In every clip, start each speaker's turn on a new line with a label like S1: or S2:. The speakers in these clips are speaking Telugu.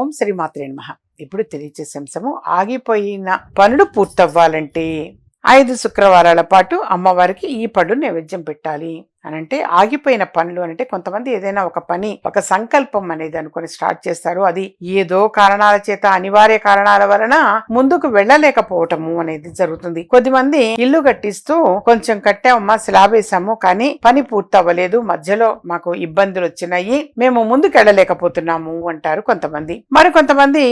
S1: ఓం శ్రీ మాత్రే నమః. ఇప్పుడు తెలియచేసే అంశము ఆగిపోయిన పనులు పూర్తవ్వాలంటే ఐదు శుక్రవారాల పాటు అమ్మవారికి ఈ పడు నైవేద్యం పెట్టాలి. అని అంటే ఆగిపోయిన పనులు అంటే కొంతమంది ఏదైనా ఒక పని ఒక సంకల్పం అనేది అనుకొని స్టార్ట్ చేస్తారు. అది ఏదో కారణాల చేత అనివార్య కారణాల వలన ముందుకు వెళ్ళలేకపోవటము అనేది జరుగుతుంది. కొద్దిమంది ఇల్లు కట్టిస్తూ కొంచెం కట్టామమ్మా స్లాబ్ వేసాము కానీ పని పూర్తి అవ్వలేదు మధ్యలో మాకు ఇబ్బందులు వచ్చినాయి మేము ముందుకు వెళ్ళలేకపోతున్నాము అంటారు కొంతమంది. మరి కొంతమంది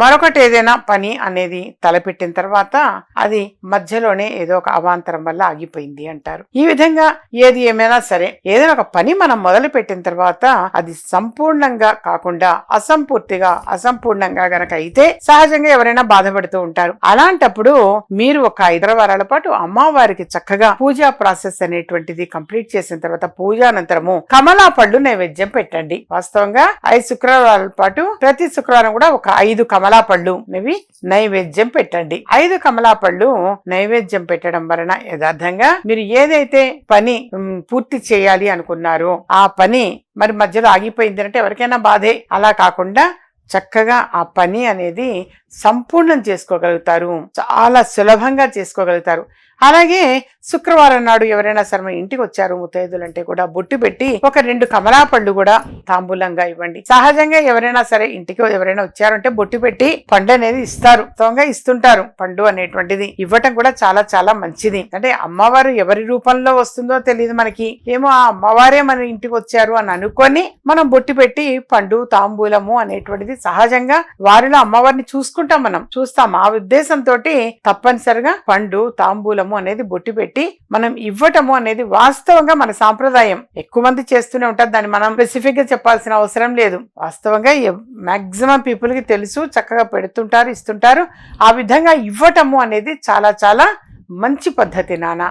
S1: మరొకటి ఏదైనా పని అనేది తలపెట్టిన తర్వాత అది మధ్యలోనే ఏదో ఒక అవాంతరం వల్ల ఆగిపోయింది అంటారు. ఈ విధంగా ఏది ఏమైనా సరే ఏదైనా ఒక పని మనం మొదలు పెట్టిన తర్వాత అది సంపూర్ణంగా కాకుండా అసంపూర్తిగా అసంపూర్ణంగా గనక అయితే సహజంగా ఎవరైనా బాధపడుతూ ఉంటారు. అలాంటప్పుడు మీరు ఒక ఐదు వారాల పాటు అమ్మవారికి చక్కగా పూజా ప్రాసెస్ అనేటువంటిది కంప్లీట్ చేసిన తర్వాత పూజానంతరము కమలా పళ్ళు నైవేద్యం పెట్టండి. వాస్తవంగా ఐదు శుక్రవారాల పాటు ప్రతి శుక్రవారం కూడా ఒక ఐదు కమలా పళ్ళు అనేవి నైవేద్యం పెట్టండి. ఐదు కమలా పళ్ళు నైవేద్యం పెట్టడం వలన యథార్థంగా మీరు ఏదైతే పని పూర్తి పూర్తి చేయాలి అనుకున్నారు. ఆ పని మరి మధ్యలో ఆగిపోయింది అంటే ఎవరికైనా బాధే. అలా కాకుండా చక్కగా ఆ పని అనేది సంపూర్ణం చేసుకోగలుగుతారు. చాలా సులభంగా చేసుకోగలుగుతారు. అలాగే శుక్రవారం నాడు ఎవరైనా సరే మన ఇంటికి వచ్చారు ముత్తైదులు అంటే కూడా బొట్టు పెట్టి ఒక రెండు కమలా పళ్ళు కూడా తాంబూలంగా ఇవ్వండి. సహజంగా ఎవరైనా సరే ఇంటికి ఎవరైనా వచ్చారంటే బొట్టు పెట్టి పండు అనేది ఇస్తారు. తొంగా ఇస్తుంటారు. పండు అనేటువంటిది ఇవ్వటం కూడా చాలా చాలా మంచిది. అంటే అమ్మవారు ఎవరి రూపంలో వస్తుందో తెలియదు మనకి. ఏమో ఆ అమ్మవారే మన ఇంటికి వచ్చారు అని అనుకొని మనం బొట్టు పెట్టి పండు తాంబూలము అనేటువంటిది సహజంగా వారిలో అమ్మవారిని చూసుకుంటాం మనం. చూస్తాం. ఆ ఉద్దేశంతో తప్పనిసరిగా పండు తాంబూలము అనేది బొట్టి పెట్టి మనం ఇవ్వటము అనేది వాస్తవంగా మన సాంప్రదాయం. ఎక్కువ మంది చేస్తూనే ఉంటారు. దాన్ని మనం స్పెసిఫిక్గా చెప్పాల్సిన అవసరం లేదు. వాస్తవంగా మాక్సిమం పీపుల్కి తెలుసు చక్కగా పెడుతుంటారు ఇస్తుంటారు. ఆ విధంగా ఇవ్వటము అనేది చాలా చాలా మంచి పద్ధతి నానా.